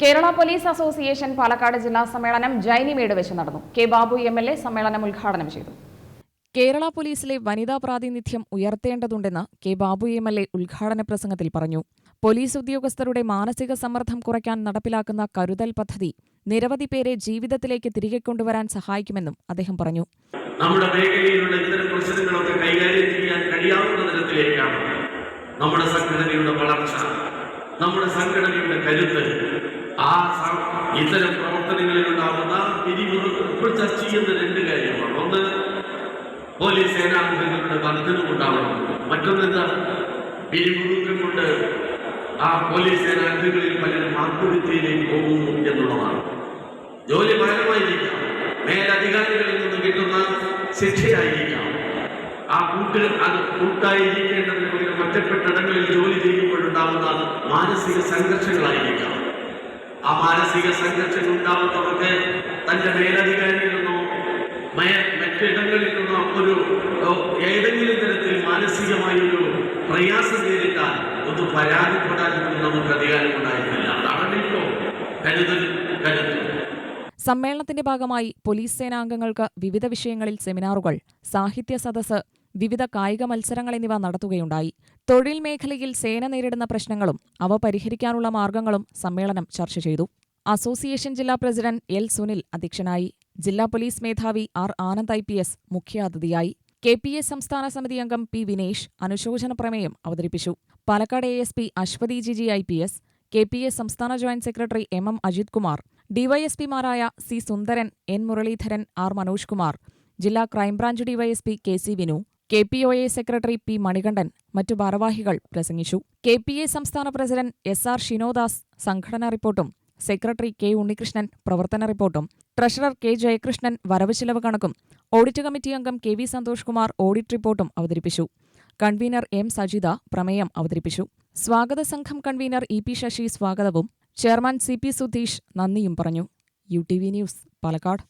Kerala police association Palakkad ജില്ലാ സമ്മേളനം ജൈനിമേട് വെച്ച് നടന്നു. K Babu M L A സമ്മേളനം ഉദ്ഘാടനം ചെയ്തു. കേരള പോലീസിലെ വനിതാ പ്രാതിനിധ്യം ഉയർത്തേണ്ടതുണ്ടെന്ന് K Babu M L A ഉദ്ഘാടന പ്രസംഗത്തിൽ പറഞ്ഞു. പോലീസ് ഉദ്യോഗസ്ഥരുടെ മാനസിക സമ്മർദ്ദം കുറയ്ക്കാൻ നടപ്പിലാക്കുന്ന കരുതൽ പദ്ധതി നിരവധി പേരെ ജീവിതത്തിലേക്ക് തിരികെ കൊണ്ടുവരാൻ സഹായിക്കുമെന്നും അദ്ദേഹം പറഞ്ഞു. നമ്മുടെ മേഖലയിലുള്ള ഇത്തരം പ്രശ്നങ്ങളൊക്കെ കൈകാര്യം ചെയ്യാൻ കഴിയാവുന്ന തരത്തിലേക്കാണ് നമ്മുടെ സംഘടനയുടെ വളർച്ച നമ്മുടെ സംഘടനയുടെ കരുത്ത് ആ ഇത്തരം പ്രവർത്തനങ്ങളിൽ ഉണ്ടാകുന്ന പിരിമുറുകൾ ഇപ്പോൾ ചർച്ച ചെയ്യുന്ന രണ്ട് കാര്യമാണ് ഒന്ന് പോലീസ് സേനാംഗങ്ങളുടെ വർധനമുണ്ടാവണം മറ്റൊന്നെന്താണ് പിരിമുറുക്കം കൊണ്ട് ആ പോലീസ് സേനാംഗങ്ങളിൽ പലരും ആത്മഹത്യയിലേക്ക് പോകുന്നു എന്നുള്ളതാണ്. ജോലി ഭാരമായിരിക്കാം. മേലധികാരികളിൽ നിന്ന് കിട്ടുന്ന ശിക്ഷയായിരിക്കാം. ആ കൂട്ടിൽ അത് കൂട്ടായിരിക്കേണ്ടതിന് പകരം ഒറ്റപ്പെട്ടിടങ്ങളിൽ ജോലി ചെയ്യുമ്പോഴുണ്ടാകുന്ന മാനസിക സംഘർഷങ്ങളായിരിക്കാം. ആ മാനസിക സംഘർഷങ്ങൾ ഉണ്ടാകുന്നവർക്ക് തന്റെ മേലധികാരിയിൽ നിന്നോ മറ്റിടങ്ങളിൽ നിന്നോ ഒരു ഏതെങ്കിലും തരത്തിൽ മാനസികമായി ഒരു പ്രയാസം നേരിട്ടാൽ ഒന്ന് പരാതിപ്പെടാൻ പോലും നമുക്ക് അധികാരം ഉണ്ടായിരുന്നില്ല. അതാണ് ഇപ്പോൾ കരുതൽ കരുത്തും. സമ്മേളനത്തിന്റെ ഭാഗമായി പോലീസ് സേനാംഗങ്ങൾക്ക് വിവിധ വിഷയങ്ങളിൽ സെമിനാറുകൾ സാഹിത്യ സദസ്സ് വിവിധ കായിക മത്സരങ്ങൾ എന്നിവ നടത്തുകയുണ്ടായി. തൊഴിൽ മേഖലയിൽ സേന നേരിടുന്ന പ്രശ്നങ്ങളും അവ പരിഹരിക്കാനുള്ള മാർഗങ്ങളും സമ്മേളനം ചർച്ച ചെയ്തു. അസോസിയേഷൻ ജില്ലാ പ്രസിഡന്റ് എൽ സുനിൽ അധ്യക്ഷനായി. ജില്ലാ പോലീസ് മേധാവി R Anand I P S മുഖ്യാതിഥിയായി. കെ പി എസ് സംസ്ഥാന സമിതി അംഗം പി വിനേഷ് അനുശോചന പ്രമേയം അവതരിപ്പിച്ചു. Palakkad A S P Aswathi Jiji I P S K P S സംസ്ഥാന joint secretary M M Ajith Kumar ഡിവൈഎസ്പിമാരായ C Sundaran N Muraleedharan R Manoj Kumar ജില്ലാ crime branch DYSP K C Vinu K P O A secretary P Manikandan മറ്റു ഭാരവാഹികൾ പ്രസംഗിച്ചു. K P A സംസ്ഥാന president S R Shinodas സംഘടനാ റിപ്പോർട്ടും secretary K Unnikrishnan പ്രവർത്തന റിപ്പോർട്ടും. Treasurer K Jayakrishnan വരവ് ചെലവ് കണക്കും. ഓഡിറ്റ് കമ്മിറ്റി അംഗം K V Santhosh Kumar audit റിപ്പോർട്ടും അവതരിപ്പിച്ചു. കൺവീനർ എം സജിത പ്രമേയം അവതരിപ്പിച്ചു. സ്വാഗത സംഘം കൺവീനർ ഇ പി ശശി സ്വാഗതവും. ചെയർമാൻ സി പി സുധീഷ് നന്ദിയും പറഞ്ഞു. U T V news Palakkad.